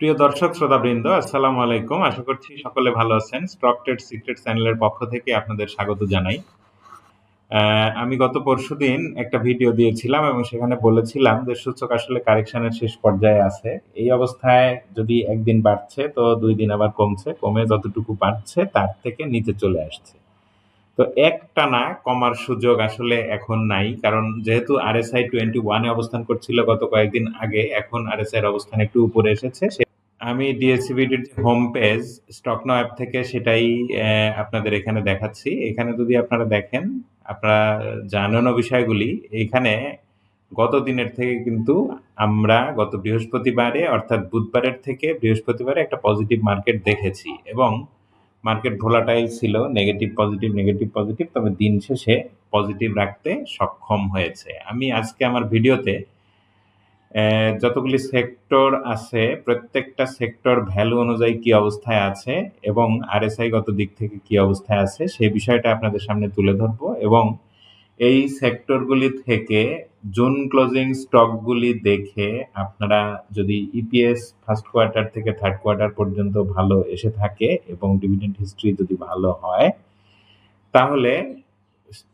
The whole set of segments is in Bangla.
প্রিয় দর্শক, শ্রোতাবৃন্দ, আসসালামু আলাইকুম। আশা করছি সকলে ভালো আছেন। স্টক ট্রেড সিক্রেট চ্যানেলের পক্ষ থেকে আপনাদের স্বাগত জানাই। আমি গত পরশুদিন একটা ভিডিও দিয়েছিলাম এবং সেখানে বলেছিলাম যে সূচক আসলে কারেকশনের শেষ পর্যায়ে আছে। এই অবস্থায় যদি একদিন বাড়ছে, তো দুই দিন আবার কমছে। কমে যতটুকু বাড়ছে, তার থেকে নিচে চলে আসছে। তো একটানা কমার সুযোগ আসলে এখন নাই, কারণ যেহেতু আরএসআই টোয়েন্টি ওয়ানে অবস্থান করছিল গত কয়েকদিন আগে, এখন আর আরএসআই এর অবস্থান একটু উপরে এসেছে। আমি ডিএসসিবিটির যে home page stock now app থেকে সেটাই আপনাদের এখানে দেখাচ্ছি। এখানে যদি আপনারা দেখেন, আপনারা জানানো বিষয়গুলি, এখানে গত দিনের থেকে কিন্তু আমরা গত বৃহস্পতিবারে, অর্থাৎ বুধবারের থেকে বৃহস্পতিবারে একটা পজিটিভ মার্কেট দেখেছি এবং মার্কেট ভোলাটাইল ছিল নেগেটিভ পজিটিভ নেগেটিভ পজিটিভ তবে দিন শেষে পজিটিভ রাখতে সক্ষম হয়েছে। আমি আজকে আমার ভিডিওতে যতগুলি সেক্টর আছে, প্রত্যেকটা সেক্টর ভ্যালু অনুযায়ী কি অবস্থায় আছে এবং আরএসআই গত দিক থেকে কি অবস্থায় আছে, সেই বিষয়টা আপনাদের সামনে তুলে ধরবো এবং এই সেক্টরগুলি থেকে জুন ক্লোজিং স্টকগুলি দেখে আপনারা যদি ইপিএস ফার্স্ট কোয়ার্টার থেকে থার্ড কোয়ার্টার পর্যন্ত ভালো এসে থাকে এবং ডিভিডেন্ড হিস্ট্রি যদি ভালো হয়, তাহলে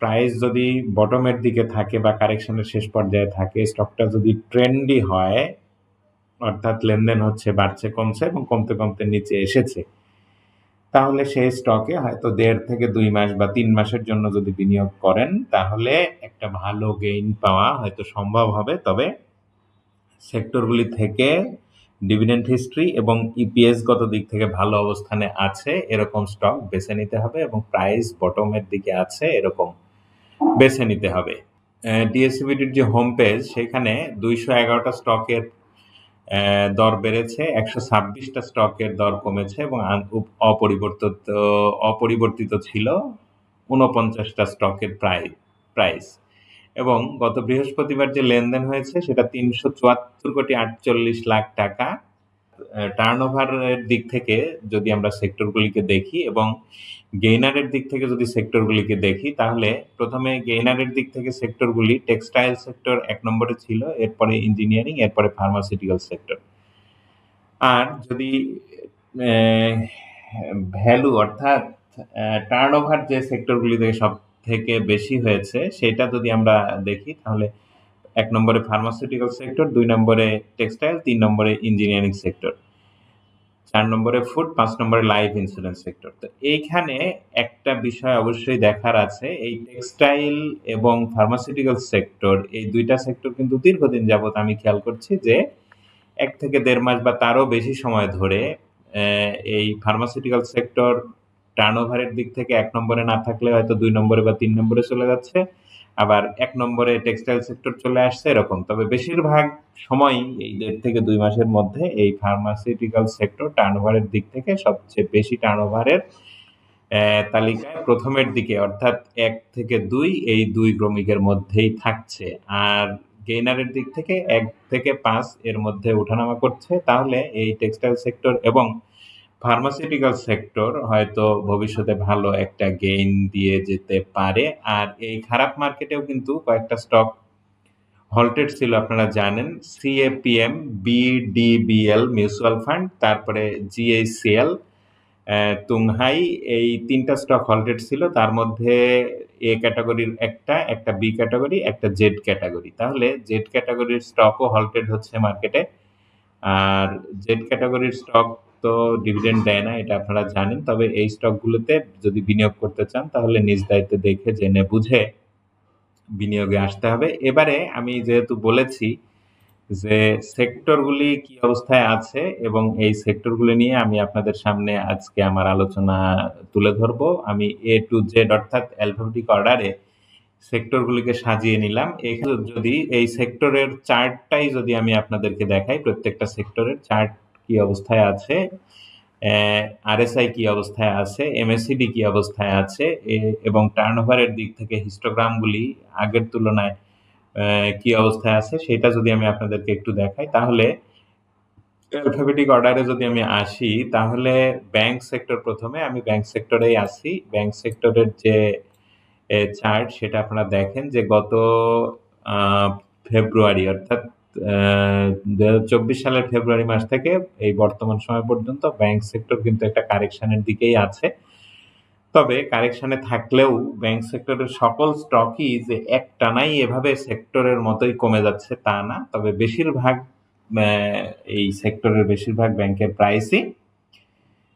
প্রাইস যদি বটমের দিকে থাকে বা কারেকশনের শেষ পর্যায়ে থাকে স্টকটা যদি ট্রেন্ডি হয়, অর্থাৎ লেনদেন হচ্ছে, বাড়ছে, কমছে এবং কমতে কমতে নিচে এসেছে, তাহলে সেই স্টকে হয়তো দেড় থেকে দুই মাস বা তিন মাসের জন্য যদি বিনিয়োগ করেন, তাহলে একটা ভালো গেইন পাওয়া হয়তো সম্ভব হবে। তবে সেক্টরগুলি থেকে ডিভিডেন্ড হিস্ট্রি এবং ইপিএস গত দিক থেকে ভালো অবস্থানে আছে, এরকম স্টক বেছে নিতে হবে এবং প্রাইস বটমের দিকে আছে, এরকম বেছে নিতে হবে। ডিএসসিবিটির যে হোম পেজ সেখানে দুইশো এগারোটা স্টকের দর বেড়েছে, একশো ছাব্বিশটা স্টকের দর কমেছে এবং অপরিবর্তিত অপরিবর্তিত ছিল উনপঞ্চাশটা স্টকের প্রাইস প্রাইস এবং গত বৃহস্পতিবার যে লেনদেন হয়েছে, সেটা তিনশো চুয়াত্তর কোটি আটচল্লিশ লাখ টাকা। টার্ন ওভারের দিক থেকে যদি আমরা সেক্টরগুলিকে দেখি এবং গেইনারের দিক থেকে যদি সেক্টরগুলিকে দেখি, তাহলে প্রথমে গেইনারের দিক থেকে সেক্টরগুলি টেক্সটাইল সেক্টর এক নম্বরে ছিল, এরপরে ইঞ্জিনিয়ারিং এরপরে ফার্মাসিউটিক্যাল সেক্টর আর যদি ভ্যালু অর্থাৎ টার্ন ওভার যে সেক্টরগুলি থেকে সব থেকে বেশি হয়েছে, সেটা যদি আমরা দেখি, তাহলে এক নম্বরে ফার্মাসিউটিক্যাল সেক্টর দুই নম্বরে টেক্সটাইল তিন নম্বরে ইঞ্জিনিয়ারিং সেক্টর চার নম্বরে ফুড পাঁচ নম্বরে লাইফ ইন্স্যুরেন্স সেক্টর তো এইখানে একটা বিষয় অবশ্যই দেখার আছে, এই টেক্সটাইল এবং ফার্মাসিউটিক্যাল সেক্টর এই দুইটা সেক্টর কিন্তু দীর্ঘদিন যাবত আমি খেয়াল করছি যে এক থেকে দেড় মাস বা তারও বেশি সময় ধরে এই ফার্মাসিউটিক্যাল সেক্টর টার্নওভারের দিক থেকে এক নম্বরে না থাকলে হয়তো দুই নম্বরে বা তিন নম্বরে চলে যাচ্ছে। আবার এক নম্বরে টেক্সটাইল সেক্টর চলে আসছে এরকম। তবে বেশিরভাগ সময় এই দেড় থেকে দুই মাসের মধ্যে এই ফার্মাসিউটিক্যাল সেক্টর টার্নওভারের দিক থেকে সবচেয়ে বেশি টার্নওভারের তালিকায় প্রথমের দিকে, অর্থাৎ এক থেকে দুই এই দুই ক্রমিকের মধ্যেই থাকছে। আর গেইনারের দিক থেকে এক থেকে পাঁচ এর মধ্যে ওঠানামা করছে। তাহলে এই টেক্সটাইল সেক্টর এবং ফার্মাসিউটিক্যাল সেক্টর হয়তো ভবিষ্যতে ভালো একটা গেইন দিয়ে যেতে পারে। আর এই খারাপ মার্কেটেও কিন্তু কয়েকটা স্টক হল্টেড ছিল, আপনারা জানেন। সিএপিএম বিডিবিএল মিউচুয়াল ফান্ড তারপরে জিএসিএল তুংহাই, এই তিনটা স্টক হল্টেড ছিল। তার মধ্যে এ ক্যাটাগরির একটা একটা বি ক্যাটাগরি একটা জেড ক্যাটাগরি তাহলে জেড ক্যাটাগরির স্টকও হল্টেড হচ্ছে মার্কেটে আর জেড ক্যাটাগরির স্টক তো ডিভিডেন্ড দেয় না, এটা আপনারা জানেন। তবে এই স্টকগুলোতে যদি বিনিয়োগ করতে চান, তাহলে নিজ দায়িত্বে দেখে, জেনে, বুঝে বিনিয়োগে আসতে হবে। এবারে আমি যেহেতু বলেছি যে সেক্টরগুলি কি অবস্থায় আছে এবং এই সেক্টরগুলি নিয়ে আমি আপনাদের সামনে আজকে আমার আলোচনা তুলে ধরবো। আমি এ টু জেড অর্থাৎ অ্যালফাবেটিক অর্ডারে সেক্টরগুলিকে সাজিয়ে নিলাম। এখানে যদি এই সেক্টরের চার্টটাই যদি আমি আপনাদেরকে দেখাই, প্রত্যেকটা সেক্টরের চার্ট কি অবস্থায় আছে? আরএসআই কি অবস্থায় আছে? এমএসসিডি কি অবস্থায় আছে? এবং টার্নওভারের দিক থেকে হিস্টোগ্রামগুলি আগের তুলনায় কি অবস্থায় আছে? সেটা যদি আমি আপনাদেরকে একটু দেখাই, তাহলে অ্যালফাবেটিক অর্ডারে যদি আমি আসি, তাহলে ব্যাংক সেক্টর প্রথমে, আমি ব্যাংক সেক্টরেই আসি। ব্যাংক সেক্টরের যে চার্ট সেটা আপনারা দেখেন যে গত ফেব্রুয়ারি অর্থাৎ দু হাজার চব্বিশ সালের ফেব্রুয়ারি মাস থেকে এই বর্তমান সময় পর্যন্ত ব্যাংক সেক্টর কিন্তু একটা কারেকশনের দিকেই আছে। তবে কারেকশনে থাকলেও ব্যাংক সেক্টরের সকল স্টকই যে একটানাই এভাবে সেক্টরের মতোই কমে যাচ্ছে তা না। তবে বেশিরভাগ এই সেক্টরের বেশিরভাগ ব্যাংকের প্রাইসই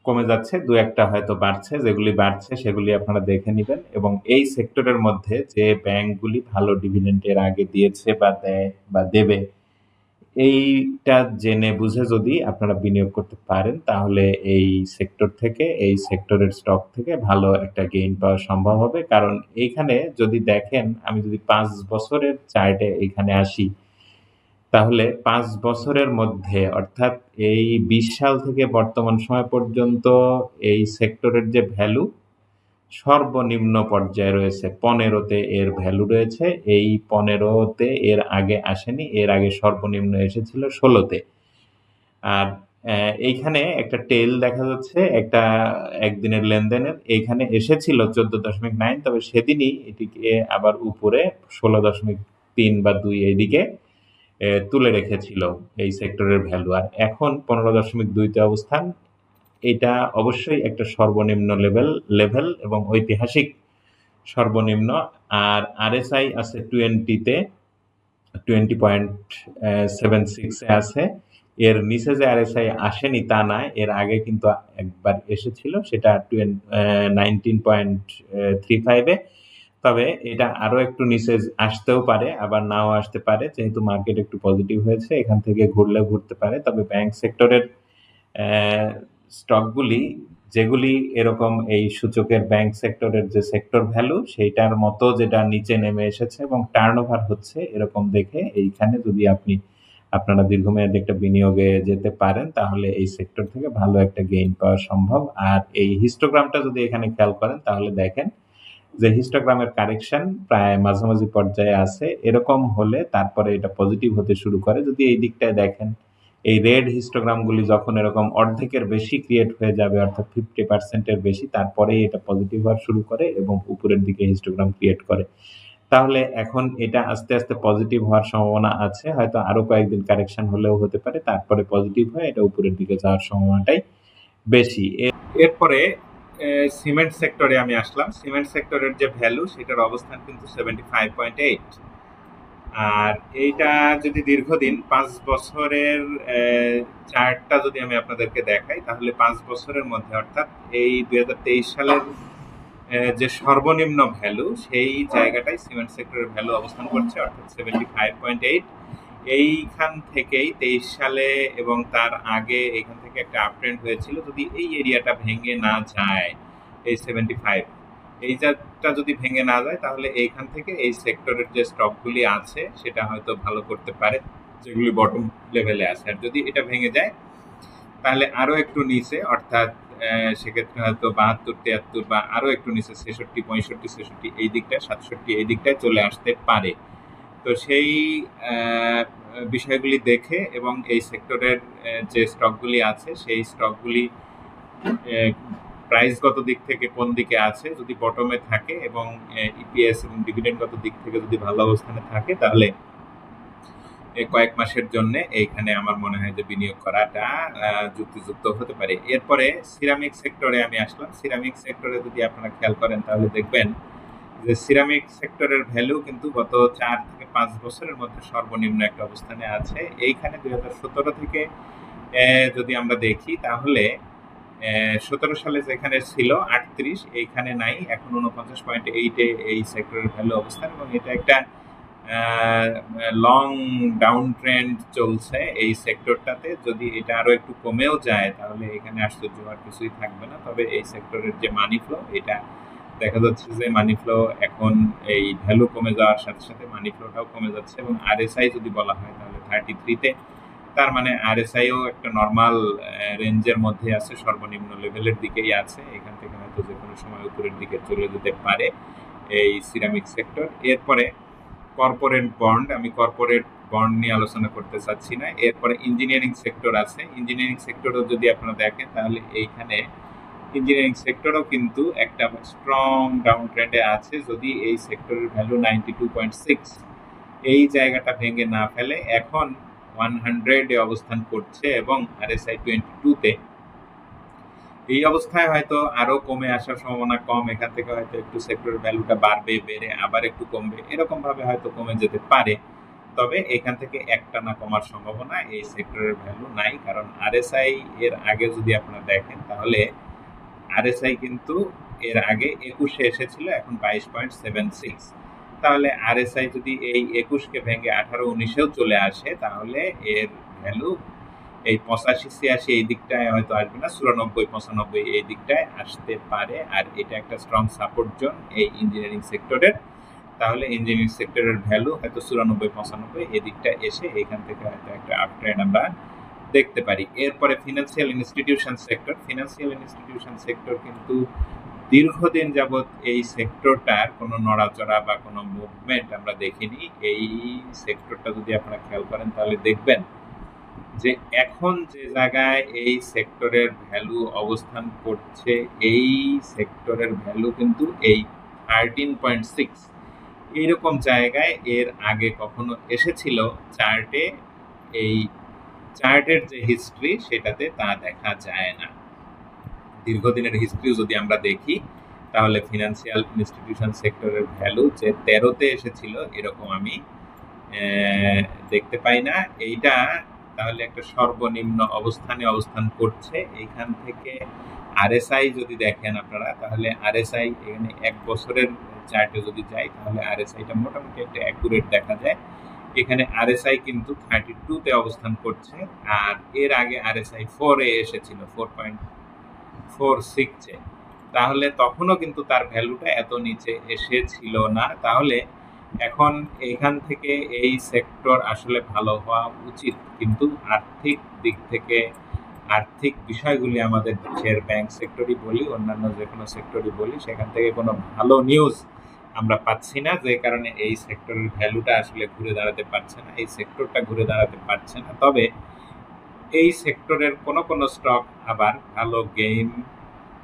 কমে যাচ্ছে। দু একটা হয়তো বাড়ছে, যেগুলি বাড়ছে সেগুলি আপনারা দেখে নেবেন। এবং এই সেক্টরের মধ্যে যে ব্যাংকগুলি ভালো ডিভিডেন্ড এর আগে দিয়েছে বা দেয় বা দেবে এইটা জেনে বুঝে যদি আপনারা বিনিয়োগ করতে পারেন, তাহলে এই সেক্টর থেকে, এই সেক্টরের স্টক থেকে ভালো একটা গেইন পাওয়া সম্ভব হবে। কারণ এইখানে যদি দেখেন, আমি যদি পাঁচ বছরের চার্টে এখানে আসি, তাহলে পাঁচ বছরের মধ্যে, অর্থাৎ এই বিশ সাল থেকে বর্তমান সময় পর্যন্ত এই সেক্টরের যে ভ্যালু সর্বনিম্ন পর্যায়ে রয়েছে। পনেরোতে এর ভ্যালু রয়েছে। এই পনেরোতে এর আগে আসেনি, এর আগে সর্বনিম্ন এসেছিল ষোলোতে। আর এইখানে একটা টেল দেখা যাচ্ছে, একটা একদিনের লেনদেনের। এইখানে এসেছিল চোদ্দ দশমিক নাইন তবে সেদিনই এটিকে আবার উপরে ষোলো দশমিক তিন বা দুই এইদিকে তুলে রেখেছিল এই সেক্টরের ভ্যালু আর এখন পনেরো দশমিক দুইতে অবস্থান। এটা অবশ্যই একটা সর্বনিম্ন লেভেল লেভেল এবং ঐতিহাসিক সর্বনিম্ন। আর আরএসআই আছে টোয়েন্টিতে টোয়েন্টি পয়েন্ট সেভেন সিক্সে আছে। এর নিচে যে আরএসআই আসেনি তা না, এর আগে কিন্তু একবার এসেছিল, সেটা নাইনটিন পয়েন্ট থ্রি ফাইভে তবে এটা আরও একটু নিচে আসতেও পারে, আবার নাও আসতে পারে, যেহেতু মার্কেট একটু পজিটিভ হয়েছে, এখান থেকে ঘুরলে ঘুরতে পারে। তবে ব্যাংক সেক্টরের স্টকগুলি, যেগুলি এরকম এই সূচকের ব্যাংক সেক্টরের যে সেক্টর ভ্যালু সেইটার মতো যেটা নিচে নেমে এসেছে এবং টার্ন হচ্ছে এরকম দেখে, এইখানে যদি আপনি, আপনারা দীর্ঘমেয়াদী একটা বিনিয়োগে যেতে পারেন, তাহলে এই সেক্টর থেকে ভালো একটা গেইন পাওয়া সম্ভব। আর এই হিস্টোগ্রামটা যদি এখানে খেয়াল করেন, তাহলে দেখেন যে হিস্টোগ্রামের কারেকশন প্রায় মাঝামাঝি পর্যায়ে আছে। এরকম হলে তারপরে এটা পজিটিভ হতে শুরু করে। যদি এই দিকটায় দেখেন এই রেড হিস্টোগ্রামগুলি যখন এরকম অর্ধেকের বেশি ক্রিয়েট হয়ে যাবে, অর্থাৎ ফিফটি পার্সেন্টের বেশি, তারপরেই এটা পজিটিভ হওয়া শুরু করে এবং উপরের দিকে হিস্টোগ্রাম ক্রিয়েট করে। তাহলে এখন এটা আস্তে আস্তে পজিটিভ হওয়ার সম্ভাবনা আছে, হয়তো আরও কয়েকদিন কারেকশন হলেও হতে পারে, তারপরে পজিটিভ হয়, এটা উপরের দিকে যাওয়ার সম্ভাবনাটাই বেশি। এরপরে সিমেন্ট সেক্টরে আমি আসলাম। সিমেন্ট সেক্টরের যে ভ্যালু সেটার অবস্থান কিন্তু সেভেন্টি ফাইভ পয়েন্ট এইট আর এইটা যদি দীর্ঘদিন, পাঁচ বছরের চার্টটা যদি আমি আপনাদেরকে দেখাই, তাহলে পাঁচ বছরের মধ্যে, অর্থাৎ এই দুই হাজার তেইশ সালের যে সর্বনিম্ন ভ্যালু, সেই জায়গাটাই সিমেন্ট সেক্টরের ভ্যালু অবস্থান করছে, অর্থাৎ সেভেন্টি ফাইভ পয়েন্ট এইট। এইখান থেকেই তেইশ সালে এবং তার আগে এখান থেকে একটা আপট্রেন্ড হয়েছিল। যদি এই এরিয়াটা ভেঙে না যায়, এই সেভেন্টি ফাইভ এই জাতটা যদি ভেঙে না যায়, তাহলে এইখান থেকে এই সেক্টরের যে স্টকগুলি আছে, সেটা হয়তো ভালো করতে পারে, যেগুলি বটম লেভেলে আছে। আর যদি এটা ভেঙে যায়, তাহলে আরও একটু নিচে, অর্থাৎ সেক্ষেত্রে হয়তো বাহাত্তর, তিয়াত্তর বা আরও একটু নিচে, ছেষট্টি, পঁয়ষট্টি, ছেষট্টি, এই দিকটায়, সাতষট্টি, এই দিকটায় চলে আসতে পারে। তো সেই বিষয়গুলি দেখে এবং এই সেক্টরের যে স্টকগুলি আছে, সেই স্টকগুলি প্রাইসগত দিক থেকে কোন দিকে আছে, যদি বটমে থাকে এবং ইপিএস এবং ডিভিডেন্ডগত দিক থেকে যদি ভালো অবস্থানে থাকে, তাহলে কয়েক মাসের জন্য এইখানে আমার মনে হয় যে বিনিয়োগ করাটা যুক্তিযুক্ত হতে পারে। এরপরে সিরামিক সেক্টরে আমি আসলাম। সিরামিক সেক্টরে যদি আপনারা খেয়াল করেন, তাহলে দেখবেন যে সিরামিক সেক্টরের ভ্যালু কিন্তু গত চার থেকে পাঁচ বছরের মধ্যে সর্বনিম্ন একটা অবস্থানে আছে। এইখানে দুই হাজার সতেরো থেকে যদি আমরা দেখি, তাহলে সতেরো সালে যেখানে ছিল, আটত্রিশ, এইখানে নাই, এখন উনপঞ্চাশ পয়েন্ট এইটে এই সেক্টরের ভ্যালু অবস্থান এবং এটা একটা লং ডাউন ট্রেন্ড চলছে এই সেক্টরটাতে যদি এটা আরও একটু কমেও যায়, তাহলে এখানে আশ্চর্য হওয়ার কিছুই থাকবে না। তবে এই সেক্টরের যে মানি ফ্লো এটা দেখা যাচ্ছে যে মানি ফ্লো এখন এই ভ্যালু কমে যাওয়ার সাথে সাথে মানি ফ্লোটাও কমে যাচ্ছে এবং আরএসআই যদি বলা হয়, তাহলে থার্টি থ্রিতে তার মানে আরএসআইও একটা নর্মাল রেঞ্জের মধ্যে আছে, সর্বনিম্ন লেভেলের দিকেই আছে। এখান থেকে হয়তো যে কোনো সময় উপরের দিকে চলে যেতে পারে এই সিরামিক সেক্টর এরপরে কর্পোরেট বন্ড আমি কর্পোরেট বন্ড নিয়ে আলোচনা করতে চাচ্ছি না। এরপরে ইঞ্জিনিয়ারিং সেক্টর আছে। ইঞ্জিনিয়ারিং সেক্টরও যদি আপনারা দেখেন, তাহলে এইখানে ইঞ্জিনিয়ারিং সেক্টরও কিন্তু একটা স্ট্রং ডাউন ট্রেন্ডে আছে। যদি এই সেক্টরের value ninety two point six এই জায়গাটা ভেঙে না ফেলে, এখন ওয়ান হান্ড্রেডে অবস্থান করছে এবং আরএসআই টোয়েন্টি টুতে এই অবস্থায় হয়তো আরও কমে আসার সম্ভাবনা কম, এখান থেকে হয়তো একটু সেক্টরের ভ্যালুটা বাড়বে, বেড়ে আবার একটু কমবে এরকম ভাবে হয়তো কমে যেতে পারে। তবে এখান থেকে একটা না কমার সম্ভাবনা এই সেক্টরের ভ্যালু নাই, কারণ আরএসআই এর আগে যদি আপনারা দেখেন, তাহলে আরএসআই কিন্তু এর আগে একুশে এসেছিল, এখন বাইশ পয়েন্ট সেভেন সিক্স তাহলে আরএসআই যদি এই একুশকে ভেঙে আঠারো উনিশেও চলে আসে, তাহলে এর ভ্যালু এই পঁচাশি, ছিয়াশি এই দিকটায় হয়তো আসবে না, চুরানব্বই, পঁচানব্বই এই দিকটায় আসতে পারে। আর এটা একটা স্ট্রং সাপোর্ট জোন এই ইঞ্জিনিয়ারিং সেক্টরের তাহলে ইঞ্জিনিয়ারিং সেক্টরের ভ্যালু হয়তো চুরানব্বই, পঁচানব্বই এই দিকটা এসে এখান থেকে হয়তো একটা আপট্রেন্ড আমরা দেখতে পারি। এরপরে financial institution sector financial institution sector কিন্তু দীর্ঘদিন যাবৎ এই সেক্টরটার কোনো নড়াচড়া বা কোনো মুভমেন্ট আমরা দেখিনি। এই সেক্টরটা যদি আপনারা খেয়াল করেন, তাহলে দেখবেন যে এখন যে জায়গায় এই সেক্টরের ভ্যালু অবস্থান করছে, এই সেক্টরের ভ্যালু কিন্তু এই থার্টিন পয়েন্ট সিক্স এইরকম জায়গায় এর আগে কখনো এসেছিল চার্টে এই চার্টের যে হিস্ট্রি সেটাতে তা দেখা যায় না। দীর্ঘদিনের হিস্ট্রি যদি আমরা দেখি, তাহলে ফিনান্সিয়াল ইনস্টিটিউশন সেক্টরের ভ্যালু যে তেরোতে এসেছিল, এরকম আমি দেখতে পাই না। এইটা তাহলে একটা সর্বনিম্ন অবস্থানে অবস্থান করছে। এইখান থেকে আরএসআই যদি দেখেন আপনারা, তাহলে আরএসআই এখানে এক বছরের চার্টে যদি যাই, তাহলে আরএসআইটা মোটামুটি একটা অ্যাকুরেট দেখা যায়। এখানে আরএসআই কিন্তু থার্টি টুতে অবস্থান করছে, আর এর আগে আরএসআই ফোরে এসেছিল ফোর পয়েন্ট ফোর সিক্সে। তাহলে তখনও কিন্তু তার ভ্যালুটা এত নিচে এসেছিল না। তাহলে এখন এখান থেকে এই সেক্টর আসলে ভালো হওয়া উচিত। কিন্তু আর্থিক দিক থেকে, আর্থিক বিষয়গুলি আমাদের দেশের ব্যাংক সেক্টরই বলি, অন্যান্য যে কোনো সেক্টরই বলি, সেখান থেকে কোনো ভালো নিউজ আমরা পাচ্ছি না। যে কারণে এই সেক্টরের ভ্যালুটা আসলে ঘুরে দাঁড়াতে পারছে না, এই সেক্টরটা ঘুরে দাঁড়াতে পারছে না। তবে এই সেক্টরের কোনো কোনো স্টক আবার ভালো গেইন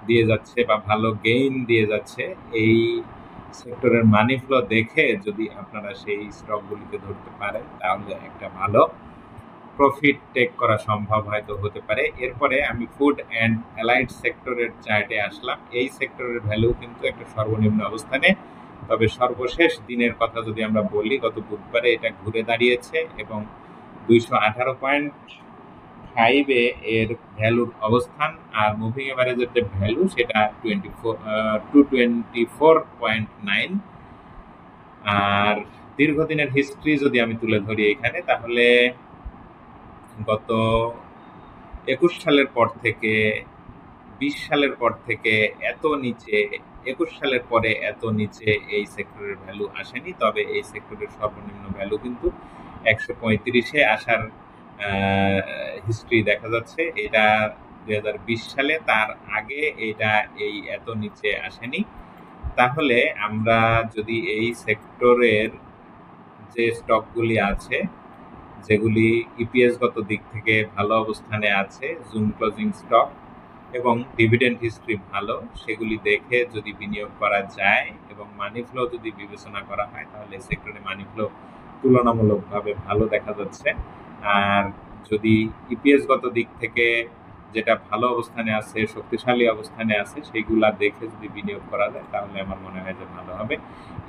দিয়ে যাচ্ছে বা ভালো গেইন দিয়ে যাচ্ছে, এই সেক্টরের মানি ফ্লো দেখে যদি আপনারা সেই স্টকগুলিকে ধরতে পারেন, তাহলে একটা ভালো প্রফিট টেক করা সম্ভব হয়তো হতে পারে। এরপরে আমি ফুড অ্যান্ড অ্যালাইড সেক্টরের চার্টে আসলাম। এই সেক্টরের ভ্যালু কিন্তু একটা সর্বনিম্ন অবস্থানে, তবে সর্বশেষ দিনের কথা যদি আমরা বলি, গত বুধবারে এটা ঘুরে দাঁড়িয়েছে এবং দুইশো আঠারো পয়েন্ট ফাইভে এর ভ্যালুর অবস্থান আর মুভিং এভারেজের যে ভ্যালু সেটা twenty four to twenty four point nine আর দীর্ঘদিনের হিস্ট্রি যদি আমি তুলে ধরি এখানে, তাহলে গত একুশ সালের পর থেকে, বিশ সালের পর থেকে এত নিচে, একুশ সালের পরে এত নিচে এই সেক্টরের ভ্যালু আসেনি। তবে এই সেক্টরের সর্বনিম্ন ভ্যালু কিন্তু একশো পঁয়ত্রিশে আসার হিস্ট্রি দেখা যাচ্ছে, এটা দু হাজার বিশ সালে, তার আগে এটা এই এত নিচে আসেনি। তাহলে আমরা যদি এই সেক্টরের যে স্টকগুলি আছে, যেগুলি ইপিএসগত দিক থেকে ভালো অবস্থানে আছে জুম ক্লোজিং স্টক এবং ডিভিডেন্ড হিস্ট্রি ভালো, সেগুলি দেখে যদি বিনিয়োগ করা যায় এবং মানি ফ্লো যদি বিবেচনা করা হয়, তাহলে সেক্টরে মানি ফ্লো তুলনামূলকভাবে ভালো দেখা যাচ্ছে। আর যদি ইপিএসগত দিক থেকে যেটা ভালো অবস্থানে আছে, শক্তিশালী অবস্থানে আছে সেইগুলা দেখে যদি বিনিয়োগ করা যায়, তাহলে আমার মনে হয় যে ভালো হবে।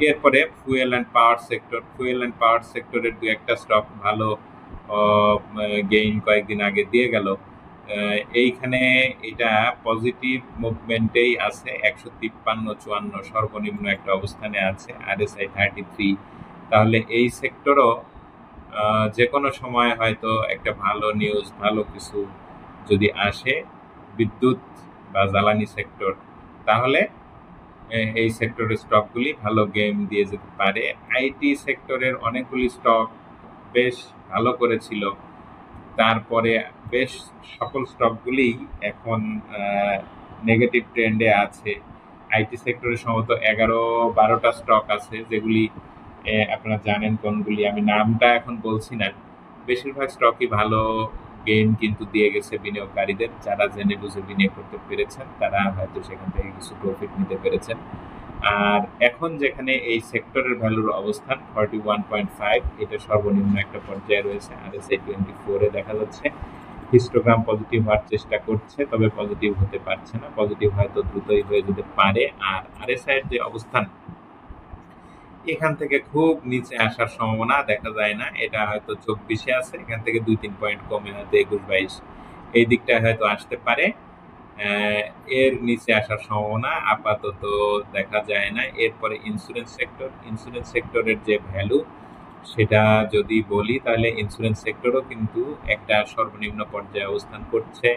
এরপরে fuel and power sector fuel and power সেক্টরের দু একটা স্টক ভালো গেইন কয়েকদিন আগে দিয়ে গেল। এইখানে এটা পজিটিভ মুভমেন্টেই আছে, একশো তিপ্পান্ন চুয়ান্ন সর্বনিম্ন একটা অবস্থানে আছে R S I thirty three তাহলে এই সেক্টরও যে কোনো সময় হয়তো একটা ভালো নিউজ ভালো কিছু যদি আসে বিদ্যুৎ বা জ্বালানি সেক্টর তাহলে এই সেক্টরের স্টকগুলি ভালো গেম দিয়ে যেতে পারে। আইটি সেক্টরের অনেকগুলি স্টক বেশ ভালো করেছিল। তারপরে বেশ সকল স্টকগুলি এখন নেগেটিভ ট্রেন্ডে আছে। আইটি সেক্টরে সম্ভবত এগারো বারোটা স্টক আছে যেগুলি আপনারা জানেন কোনগুলি, আমি নামটা এখন বলছি না। বেশিরভাগ স্টকই ভালো গেইন কিন্তু দিয়ে গেছে বিনিয়োগকারীদের। যারা জেনে বুঝে বিনিয়োগ করতে পেরেছেন, তারা হয়তো সেখান থেকে কিছু প্রফিট নিতে পেরেছেন। আর এখন যেখানে এই সেক্টরের ভ্যালুর অবস্থান ফর্টি ওয়ান পয়েন্ট ফাইভ এটা সর্বনিম্ন একটা পর্যায়ে রয়েছে। আর এস টোয়েন্টি ফোরে দেখা যাচ্ছে। হিস্টোগ্রাম পজিটিভ হওয়ার চেষ্টা করছে, তবে পজিটিভ হতে পারছে না। পজিটিভ হয়তো দ্রুতই হয়ে যেতে পারে। আর আর এস যে অবস্থান এখান থেকে খুব নিচে আসার সম্ভাবনা দেখা যায় না। এটা হয়তো চব্বিশে আছে, এখান থেকে দুই তিন পয়েন্ট কমে হয়তো একুশ বাইশ। এই দিকটায় হয়তো আসতে পারে। এর নিচে আসার সম্ভাবনা আপাতত দেখা যায় না। এরপরে ইন্স্যুরেন্স সেক্টর ইন্স্যুরেন্স সেক্টরের যে ভ্যালু সেটা যদি বলি তাহলে ইন্স্যুরেন্স সেক্টরও কিন্তু একটা সর্বনিম্ন পর্যায়ে অবস্থান করছে।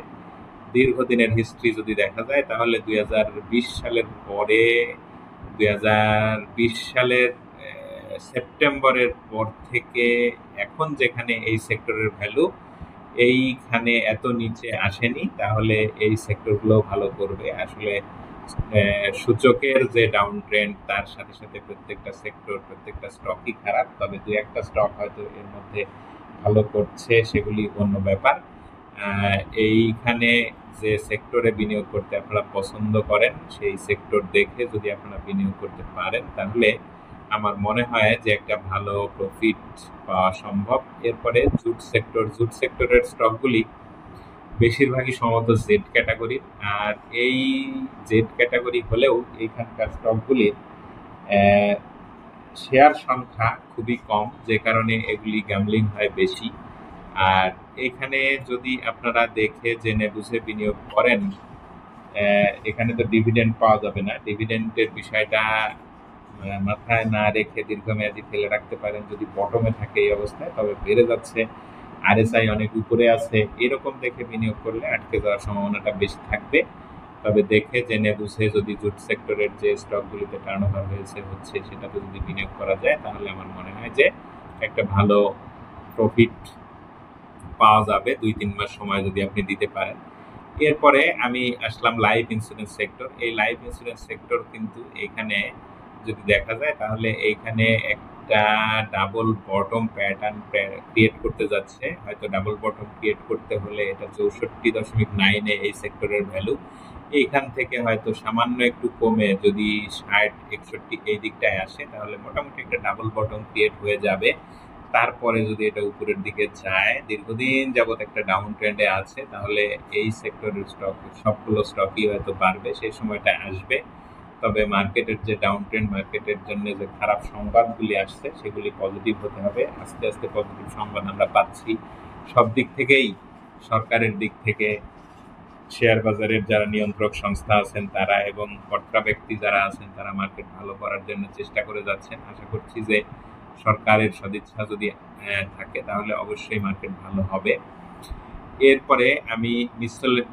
দীর্ঘদিনের হিস্ট্রি যদি দেখা যায়, তাহলে দুই হাজার বিশ সালের পরে দু হাজার বিশ সালের সেপ্টেম্বরের পর থেকে এখন যেখানে এই সেক্টরের ভ্যালু, এইখানে এত নিচে আসেনি, তাহলে এই সেক্টরগুলো ভালো করবে। আসলে সূচকের যে ডাউন ট্রেন্ড তার সাথে সাথে প্রত্যেকটা সেক্টর, প্রত্যেকটা স্টকই খারাপ, তবে দু একটা স্টক হয়তো এর মধ্যে ভালো করছে, সেগুলি অন্য ব্যাপার। এইখানে যে সেক্টরে বিনিয়োগ করতে আপনারা পছন্দ করেন, সেই সেক্টর দেখে যদি আপনারা বিনিয়োগ করতে পারেন, তাহলে আমার মনে হয় যে একটা ভালো প্রফিট পাওয়া সম্ভব। এরপরে জুট সেক্টর জুট সেক্টরের স্টকগুলি বেশিরভাগই সম্ভবত জেড ক্যাটাগরির আর এই জেড ক্যাটাগরি হলেও এইখানকার স্টকগুলির শেয়ার সংখ্যা খুবই কম, যে কারণে এগুলি গ্যামলিং হয় বেশি। আর এখানে যদি আপনারা দেখে জেনে বুঝে বিনিয়োগ করেন এখানে তো ডিভিডেন্ড পাওয়া যাবে না। ডিভিডেন্টের বিষয়টা মাথায় না রেখে দীর্ঘমেয়াদী ফেলে রাখতে পারেন। যদি বটমে থাকে এই অবস্থায়, তবে বেড়ে যাচ্ছে। আরএসআই অনেক উপরে আছে। এরকম দেখে বিনিয়োগ করলে আটকে যাওয়ার সম্ভাবনাটা বেশি থাকবে। তবে দেখে জেনে বুঝে যদি জুট সেক্টরের যে স্টকগুলিতে টার্নওভার হয়েছে, হচ্ছে, সেটাতে যদি বিনিয়োগ করা যায়, তাহলে আমার মনে হয় যে একটা ভালো প্রফিট পাওয়া যাবে, দুই, তিন মাস সময় যদি আপনি দিতে পারেন। এরপরে আমি আসলাম লাইফ ইন্স্যুরেন্স সেক্টর এই লাইফ ইন্স্যুরেন্স সেক্টর কিন্তু এখানে যদি দেখা যায়, তাহলে এইখানে একটা ডাবল বটম প্যাটার্ন ক্রিয়েট করতে যাচ্ছে। হয়তো ডাবল বটম ক্রিয়েট করতে হলে এটা চৌষট্টি দশমিক নাইনে এই সেক্টরের ভ্যালু এইখান থেকে হয়তো সামান্য একটু কমে যদি ষাট, একষট্টি এই দিকটায় আসে, তাহলে মোটামুটি একটা ডাবল বটম ক্রিয়েট হয়ে যাবে। তারপরে যদি এটা উপরের দিকে যায়, দীর্ঘদিন যাবত একটা ডাউন ট্রেন্ডে আছে, তাহলে এই সেক্টরের স্টক সবগুলো স্টকই হয়তো বাড়বে, সেই সময়টা আসবে। তবে মার্কেটের যে ডাউন ট্রেন্ড মার্কেটের জন্য যে খারাপ সংবাদগুলি আসছে, সেগুলি পজিটিভ হতে হবে। আস্তে আস্তে পজিটিভ সংবাদ আমরা পাচ্ছি। সব দিক থেকেই, সরকারের দিক থেকে শেয়ার বাজারের যারা নিয়ন্ত্রক সংস্থা আছেন তারা এবং কর্তা ব্যক্তি যারা আছেন, তারা মার্কেট ভালো করার জন্য চেষ্টা করে যাচ্ছেন। আশা করছি যে সরকারের সদিচ্ছা যদি থাকে, তাহলে অবশ্যই মার্কেট ভালো হবে। এরপরে আমি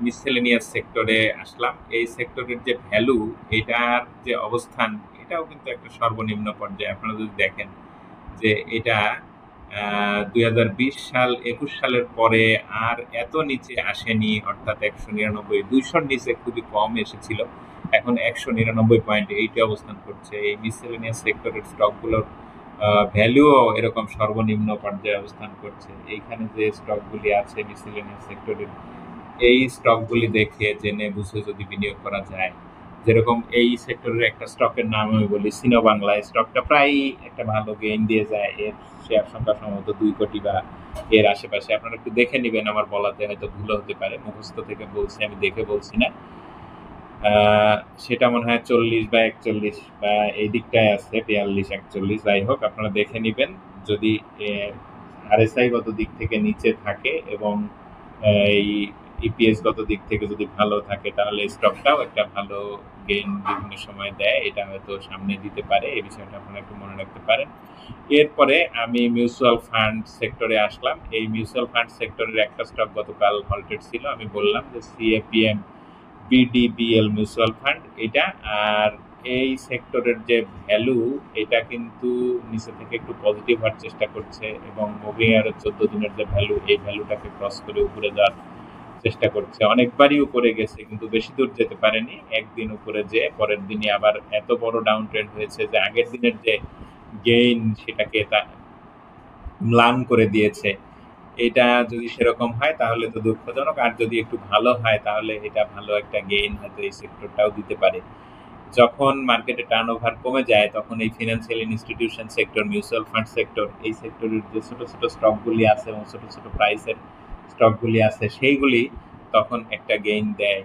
মিসেলেনিয়াস সেক্টরে আসলাম। এই সেক্টরের যে ভ্যালু এটার যে অবস্থান, এটাও কিন্তু একটা সর্বনিম্ন পর্যায়ে। আপনারা যদি দেখেন যে এটা দু হাজার বিশ সাল, একুশ সালের পরে আর এত নিচে আসেনি, অর্থাৎ একশো নিরানব্বই, দুইশোর নিচে খুবই কম এসেছিল। এখন একশো নিরানব্বই পয়েন্ট এইটে অবস্থান করছে। এই মিসেলেনিয়াস সেক্টরের স্টকগুলোর ভ্যালুও এরকম সর্বনিম্ন পর্যায়ে অবস্থান করছে। এইখানে যে স্টকগুলি আছে মিসেলেনিয়াস সেক্টরের এই স্টকগুলি দেখে জেনে বুঝে যদি বিনিয়োগ করা যায়, যেরকম এই সেক্টরের একটা স্টকের নাম আমি বলি সিনো বাংলা স্টকটা প্রায় একটা ভালো গেইন দিয়ে যায়। এর শেয়ার সংখ্যা সম্ভবত দুই কোটি বা এর আশেপাশে। আপনারা একটু দেখে নেবেন, আমার বলাতে হয়তো ভুল হতে পারে। মুখস্থ থেকে বলছি, আমি দেখে বলছি না। সেটা মনে হয় চল্লিশ বা একচল্লিশ বা এই দিকটায় আছে, বিয়াল্লিশ, একচল্লিশ, যাই হোক, আপনারা দেখে নেবেন। যদি আরএসআই গত দিক থেকে নিচে থাকে এবং এই ইপিএস গত দিক থেকে যদি ভালো থাকে, তাহলে স্টকটাও একটা ভালো গেইন বিভিন্ন সময় দেয়। এটা হয়তো সামনে দিতে পারে, এই বিষয়টা আপনারা একটু মনে রাখতে পারেন। এরপরে আমি মিউচুয়াল ফান্ড সেক্টরে আসলাম। এই মিউচুয়াল ফান্ড সেক্টরের একটা স্টক গতকাল হল্টেড ছিল। আমি বললাম যে সিএপিএম বিডিবিএল মিউচুয়াল ফান্ড এটা আর এই সেক্টরের যে ভ্যালু এটা কিন্তু নিচে থেকে একটু পজিটিভ হওয়ার চেষ্টা করছে এবং মুভিং আর চোদ্দ দিনের যে ভ্যালু এই ভ্যালুটাকে ক্রস করে উপরে যাওয়ার চেষ্টা করছে। অনেকবারই উপরে গেছে, কিন্তু বেশি দূর যেতে পারেনি। একদিন উপরে যে পরের দিনই আবার এত বড় ডাউন ট্রেন্ড হয়েছে যে আগের দিনের যে গেইন সেটাকে তা ম্লান করে দিয়েছে। এটা যদি সেরকম হয়, তাহলে তো দুঃখজনক। আর যদি একটু ভালো হয়, তাহলে এটা ভালো একটা গেইন হয়তো এই সেক্টরটাও দিতে পারে। যখন মার্কেটে টার্নওভার কমে যায়, তখন এই financial institution sector mutual fund sector এই সেক্টরের যে ছোটো ছোটো স্টকগুলি আছে এবং ছোটো ছোটো প্রাইসের স্টকগুলি আছে, সেইগুলি তখন একটা গেইন দেয়।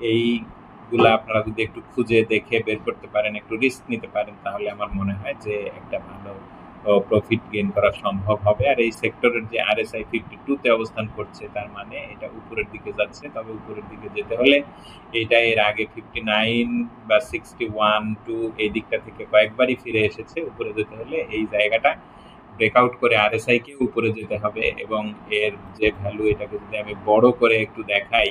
এইগুলা আপনারা যদি একটু খুঁজে দেখে বের করতে পারেন, একটু রিস্ক নিতে পারেন, তাহলে আমার মনে হয় যে একটা ভালো প্রফিট গেইন করা সম্ভব হবে। আর এই সেক্টরের যে আর এস আই ফিফটি টুতে অবস্থান করছে, তার মানে এটা উপরের দিকে যাচ্ছে। তবে উপরের দিকে যেতে হলে এটা এর আগে ফিফটি নাইন বা সিক্সটি ওয়ান টু এই দিকটা থেকে কয়েকবারই ফিরে এসেছে। উপরে যেতে হলে এই জায়গাটা ব্রেকআউট করে আর এস আইকে উপরে যেতে হবে। এবং এর যে ভ্যালু এটাকে যদি আমি বড় করে একটু দেখাই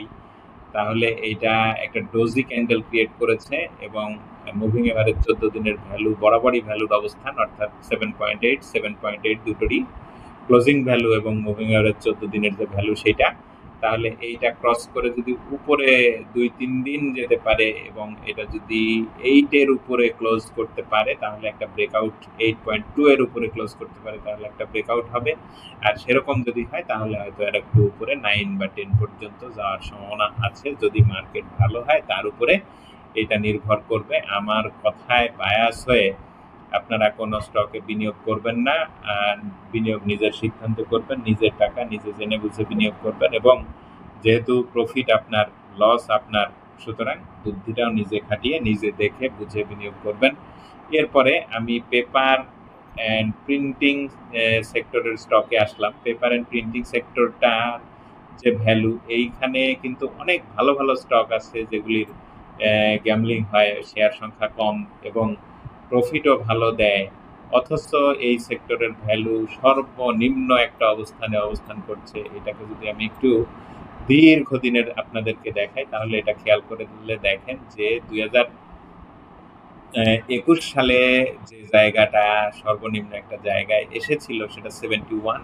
তাহলে এইটা একটা ডোজি ক্যান্ডেল ক্রিয়েট করেছে এবং মুভিং এভারেজ চোদ্দ দিনের ভ্যালু বরাবরই ভ্যালুর অবস্থান, অর্থাৎ seven point eight seven point eight দুটোরই ক্লোজিং ভ্যালু এবং মুভিং এভারেজ চোদ্দ দিনের যে ভ্যালু সেটা তাহলে এইটা ক্রস করে যদি উপরে দুই তিন দিন যেতে পারে এবং এটা যদি এইটের উপরে ক্লোজ করতে পারে, তাহলে একটা ব্রেকআউট এইট পয়েন্ট টু এর উপরে ক্লোজ করতে পারে, তাহলে একটা ব্রেকআউট হবে। আর সেরকম যদি হয়, তাহলে হয়তো আর একটু উপরে নাইন বা টেন পর্যন্ত যাওয়ার সম্ভাবনা আছে। যদি মার্কেট ভালো হয়, তার উপরে এটা নির্ভর করবে। আমার কথায় বায়াস হয়ে আপনারা কোনো স্টকে বিনিয়োগ করবেন না বিনিয়োগ নিজের সিদ্ধান্ত করবেন, নিজের টাকা নিজে জেনে বুঝে বিনিয়োগ করবেন, এবং যেহেতু প্রফিট আপনার লস আপনার, সুতরাং বুদ্ধিটাও নিজে খাটিয়ে নিজে দেখে বুঝে বিনিয়োগ করবেন। এরপরে আমি পেপার অ্যান্ড প্রিন্টিং সেক্টরের স্টকে আসলাম। পেপার অ্যান্ড প্রিন্টিং সেক্টরটা যে ভ্যালু এইখানে কিন্তু অনেক ভালো ভালো স্টক আছে যেগুলির গ্যামলিং হয় শেয়ার সংখ্যা কম, এবং প্রফিটও ভালো দেয়। অথচ এই সেক্টরের ভ্যালু সর্বনিম্ন একটা অবস্থানে অবস্থান করছে। এটাকে যদি আমি একটু দীর্ঘদিনের আপনাদেরকে দেখাই, তাহলে এটা খেয়াল করে দিলে দেখেন যে দুই হাজার একুশ সালে যে জায়গাটা সর্বনিম্ন একটা জায়গায় এসেছিল সেটা সেভেন্টি ওয়ান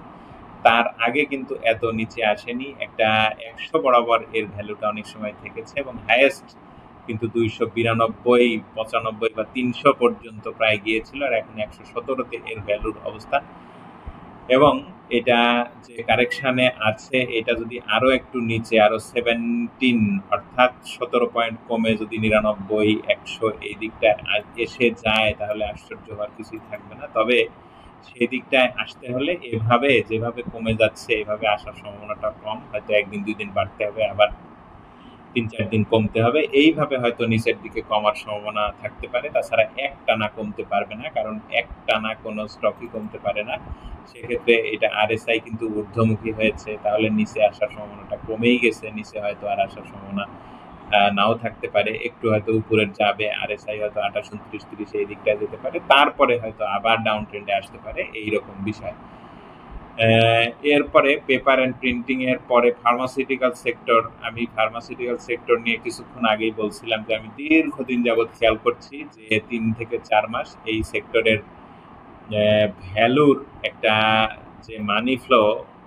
তার আগে কিন্তু এত নিচে আসেনি। একটা একশো বরাবর এর ভ্যালুটা অনেক সময় থেকেছে এবং হায়েস্ট কিন্তু দুইশো বিরানব্বই, পঁচানব্বই বা তিনশো পর্যন্ত প্রায় গিয়েছিল আর এখন একশো সতেরোতে এর ভ্যালুর অবস্থা। এবং এটা যে কারেকশানে আছে, এটা যদি আরও একটু নিচে আরও সেভেন্টিন অর্থাৎ সতেরো পয়েন্ট কমে যদি নিরানব্বই, একশো এই দিকটা এসে যায়, তাহলে আশ্চর্য হওয়ার কিছুই থাকবে না। তবে সেই দিকটায় আসতে হলে এভাবে, যেভাবে কমে যাচ্ছে, এভাবে আসার সম্ভাবনাটা কম। হয়তো একদিন, দুই দিন বাড়তে হবে, আবার তিন চার দিন কমতে হবে। এইভাবে হয়তো নিচের দিকে কমার সম্ভাবনা থাকতে পারে। তাছাড়া এক টানা কমতে পারবে না, কারণ এক টানা কোনো স্টকই কমতে পারে না। সেক্ষেত্রে এটা আরএসআই কিন্তু ঊর্ধ্বমুখী হয়েছে। তাহলে নিচে আসার সম্ভাবনাটা কমেই গেছে। নিচে হয়তো আর আসার সম্ভাবনা নাও থাকতে পারে। একটু হয়তো উপরের যাবে আরএসআই হয়তো আঠাশ, উনত্রিশ, তিরিশ এই দিকটায় যেতে পারে। তারপরে হয়তো আবার ডাউন ট্রেন্ডে আসতে পারে। এইরকম বিষয়। এরপরে পেপার অ্যান্ড প্রিন্টিং এর পরে ফার্মাসিউটিক্যাল সেক্টর আমি ফার্মাসিউটিক্যাল সেক্টর নিয়ে কিছুক্ষণ আগেই বলছিলাম যে আমি দীর্ঘদিন যাবৎ খেয়াল করছি যে তিন থেকে চার মাস এই সেক্টরের ভ্যালুর একটা যে মানি ফ্লো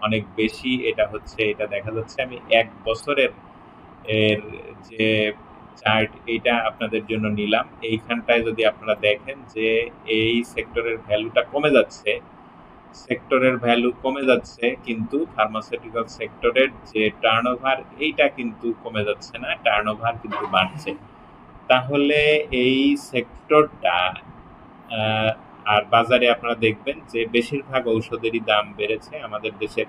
অনেক বেশি এটা হচ্ছে, এটা দেখা যাচ্ছে আমি এক বছরের এর যে চার্ট এইটা আপনাদের জন্য নিলাম। এইখানটায় যদি আপনারা দেখেন যে এই সেক্টরের ভ্যালুটা কমে যাচ্ছে সেক্টরের ভ্যালু কমে যাচ্ছে, কিন্তু ফার্মাসিউটিক্যাল সেক্টরের যে টার্নওভার এইটা কিন্তু কমে যাচ্ছে না টার্নওভার কিন্তু বাড়ছে। তাহলে এই সেক্টরটা আর বাজারে আপনারা দেখবেন যে বেশিরভাগ ঔষধেরই দাম বেড়েছে। আমাদের দেশের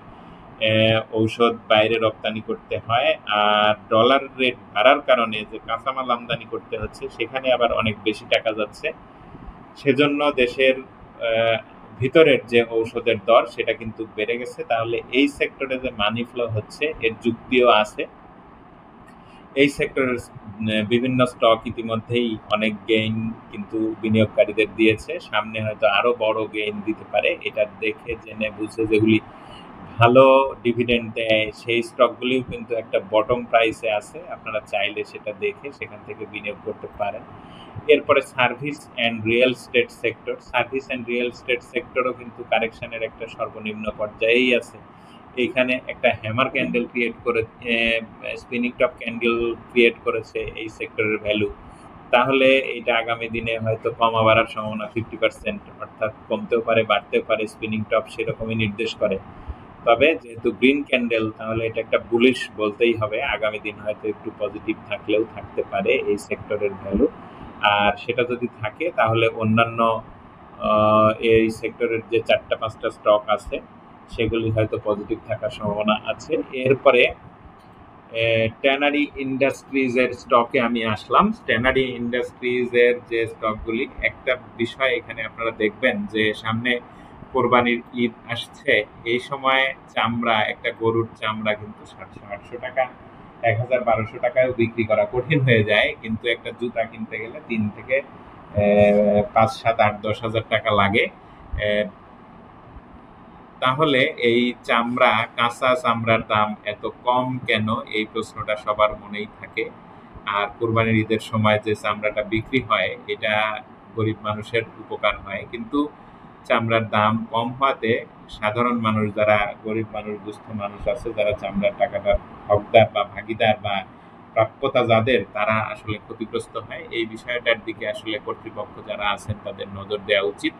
ঔষধ বাইরে রপ্তানি করতে হয়, আর ডলার রেট বাড়ার কারণে যে কাঁচামাল আমদানি করতে হচ্ছে, সেখানে আবার অনেক বেশি টাকা যাচ্ছে। সেজন্য দেশের ভিতরের যে ঔষধের দর, সেটা কিন্তু বেড়ে গেছে। তাহলে এই সেক্টরে যে মানি ফ্লো হচ্ছে, এর যুক্তিও আছে। এই সেক্টরের বিভিন্ন স্টক ইতিমধ্যেই অনেক গেইন কিন্তু বিনিয়োগকারীদের দিয়েছে। সামনে হয়তো আরও বড় গেইন দিতে পারে। এটা দেখে জেনে বুঝে যেগুলি ভালো ডিভিডেন্ড দেয়, সেই স্টকগুলিও কিন্তু একটা বটম প্রাইসে আছে, আপনারা চাইলে সেটা দেখে সেখান থেকে বিনিয়োগ করতে পারেন। এরপরে service and real estate sector service and real estate সেক্টরও কিন্তু কারেকশনের একটা সর্বনিম্ন পর্যায়েই আছে। এইখানে একটা হ্যামার ক্যান্ডেল ক্রিয়েট করে স্পিনিং টপ ক্যান্ডেল ক্রিয়েট করেছে এই সেক্টরের ভ্যালু তাহলে এটা আগামী দিনে হয়তো কমা বাড়ার সম্ভাবনা ফিফটি পার্সেন্ট অর্থাৎ কমতেও পারে, বাড়তেও পারে স্পিনিং টপ সেরকমই নির্দেশ করে। তবে যেহেতু গ্রিন ক্যান্ডেল তাহলে এটা একটা বুলিশ বলতেই হবে। আগামী দিন হয়তো একটু পজিটিভ থাকলেও থাকতে পারে এই সেক্টরের ভ্যালু আর সেটা যদি থাকে, তাহলে অন্যান্য এই সেক্টরের যে চারটা পাঁচটা স্টক আছে, সেগুলি হয়তো পজিটিভ থাকার সম্ভাবনা আছে। এরপরে ট্যানারি ইন্ডাস্ট্রিজের স্টকে আমি আসলাম। ট্যানারি ইন্ডাস্ট্রিজের যে স্টকগুলি একটা বিষয় এখানে আপনারা দেখবেন যে সামনে কোরবানির ঈদ আসছে, এই সময় চামড়া, একটা গরুর চামড়া কিন্তু সাতশো, আটশো টাকা এক হাজার বারোশো টাকায় বিক্রি করা কঠিন হয়ে যায়, কিন্তু একটা জুতা কিনতে গেলে তিন থেকে পাঁচ, সাত, আট, দশ হাজার টাকা লাগে। তাহলে এই চামড়া, কাঁচা চামড়ার দাম এত কম কেন? এই প্রশ্নটা সবার মনেই থাকে। আর কোরবানির ঈদের সময় যে চামড়াটা বিক্রি হয়, এটা গরিব মানুষের উপকার হয়। কিন্তু চামড়ার দাম কম হওয়াতে সাধারণ মানুষ যারা গরিব মানুষ, দুস্থ মানুষ আছে, যারা চামড়ার টাকাটা হকদার বা ভাগিদার বা প্রাপ্যতা যাদের, তারা আসলে ক্ষতিগ্রস্ত হয়। এই বিষয়টার দিকে আসলে কর্তৃপক্ষ যারা আছেন, তাদের নজর দেওয়া উচিত।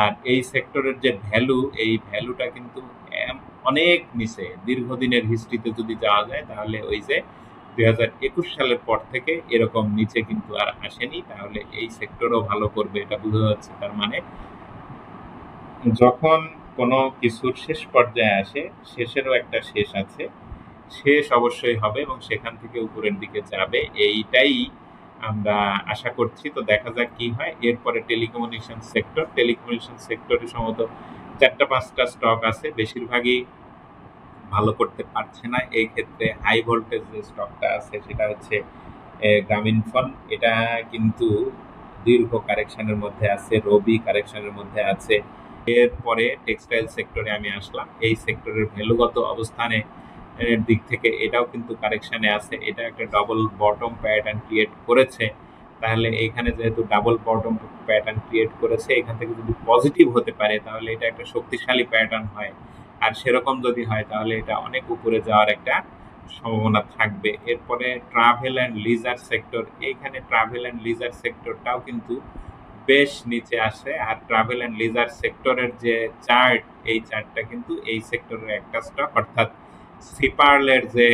আর এই সেক্টরের যে ভ্যালু, এই ভ্যালুটা কিন্তু অনেক নিচে। দীর্ঘদিনের হিস্ট্রিতে যদি যাওয়া যায়, তাহলে ওই যে দুই হাজার একুশ সালের পর থেকে এরকম নিচে কিন্তু আর আসেনি। তাহলে এই সেক্টরও ভালো করবে, এটা বোঝা যাচ্ছে। তার মানে যখন কোনো কিছুর শেষ পর্যায়ে আসে, শেষেরও একটা শেষ আছে, শেষ অবশ্যই হবে এবং সেখান থেকে উপরের দিকে যাবে। এইটাই আমরা আশা করছি। তো দেখা যাক কি হয়। এরপরে টেলিকমিউনিকেশন সেক্টর। টেলিকমিউনিকেশন সেক্টরে সম্ভবত চারটা, পাঁচটা স্টক আছে। বেশিরভাগই ভালো করতে পারছে না। এই ক্ষেত্রে হাই ভোল্টেজ যে স্টকটা আছে, সেটা হচ্ছে গ্রামীণ ফোন। এটা কিন্তু দীর্ঘ কারেকশনের মধ্যে আছে, রবি কারেকশনের মধ্যে আছে। এরপরে টেক্সটাইল সেক্টরে আমি আসলাম। এই সেক্টরের ভ্যালুগত অবস্থানে দিক থেকে এটাও কিন্তু কারেকশানে আছে। এটা একটা ডবল বটম প্যাটার্ন ক্রিয়েট করেছে। তাহলে এখানে যেহেতু ডাবল বটম প্যাটার্ন ক্রিয়েট করেছে, এখান থেকে যদি পজিটিভ হতে পারে, তাহলে এটা একটা শক্তিশালী প্যাটার্ন হয়। আর সেরকম যদি হয়, তাহলে এটা অনেক উপরে যাওয়ার একটা সম্ভাবনা থাকবে। এরপরে ট্রাভেল অ্যান্ড লিজার সেক্টর এইখানে ট্রাভেল অ্যান্ড লিজার সেক্টরটাও কিন্তু বেশ নিচে আসে আর ট্রাভেল অ্যান্ড লিজার সেক্টরের যে চার্ট এই চার্টটা কিন্তু এই সেক্টরের একটা স্টক অর্থাৎ সিপার্লের যে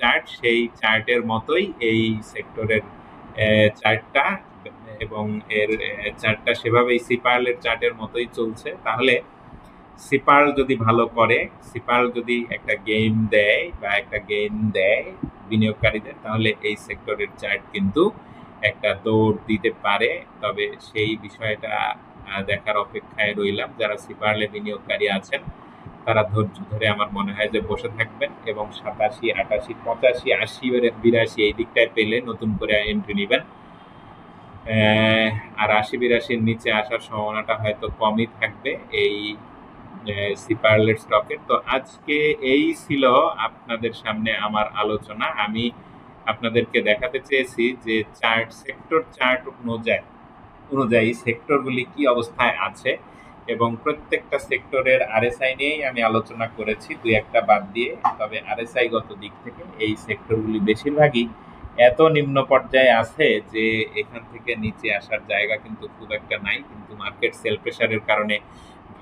চার্ট সেই চার্টের মতোই এই সেক্টরের চার্টটা এবং এর চার্টটা সেভাবেই সিপার্লের চার্টের মতোই চলছে। তাহলে সিপার্ল যদি ভালো করে সিপার্ল যদি একটা গেম দেয় বা একটা গেম দেয় বিনিয়োগকারীদের, তাহলে এই সেক্টরের চার্ট কিন্তু একটা দৌড় দিতে পারে, তবে সেই বিষয়টা দেখার অপেক্ষায় রইলাম। যারা সিপার্লে বিনিয়োগকারী আছেন, তারা ধৈর্য ধরে আমার মনে হয় যে বসে থাকবেন এবং সাতাশি, আটাশি, পঁচাশি, আশি বিরাশি এই দিকটায় পেলে নতুন করে এন্ট্রি নেবেন। আর আশি, বিরাশির নিচে আসার সম্ভাবনাটা হয়তো কমই থাকবে এই সিপারলের স্টকের তো আজকে এই ছিল আপনাদের সামনে আমার আলোচনা। আমি আপনাদেরকে দেখাতে চেয়েছি যে চার্ট, সেক্টর চার্ট অনুযায়ী অনুযায়ী সেক্টরগুলি কি অবস্থায় আছে এবং প্রত্যেকটা সেক্টরের আরএসআই নিয়েই আমি আলোচনা করেছি দুই একটা বাদ দিয়ে। তবে আরএসআই গত দিক থেকে এই সেক্টরগুলি বেশিরভাগই এত নিম্ন পর্যায়ে আছে যে এখান থেকে নিচে আসার জায়গা কিন্তু খুব একটা নাই, কিন্তু মার্কেট সেল প্রেশারের কারণে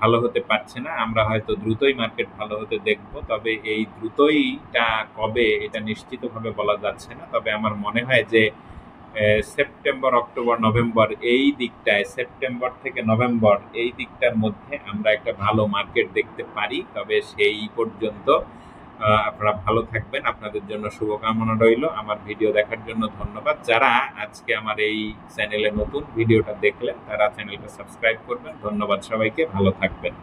ভালো হতে পারছে না, আমরা হয়তো দ্রুতই মার্কেট ভালো হতে দেখব, তবে এই দ্রুতইটা কবে এটা নিশ্চিতভাবে বলা যাচ্ছে না, তবে আমার মনে হয় যে সেপ্টেম্বর অক্টোবর নভেম্বর এই দিকটায় সেপ্টেম্বর থেকে নভেম্বর এই দিকটার মধ্যে আমরা একটা ভালো মার্কেট দেখতে পারি, তবে সেই পর্যন্ত আপনারা ভালো থাকবেন। আপনাদের জন্য শুভকামনা রইল। আমার ভিডিও দেখার জন্য ধন্যবাদ। যারা আজকে আমার এই চ্যানেলে নতুন ভিডিওটা দেখলেন, তারা চ্যানেলটা সাবস্ক্রাইব করবেন। ধন্যবাদ সবাইকে। ভালো থাকবেন।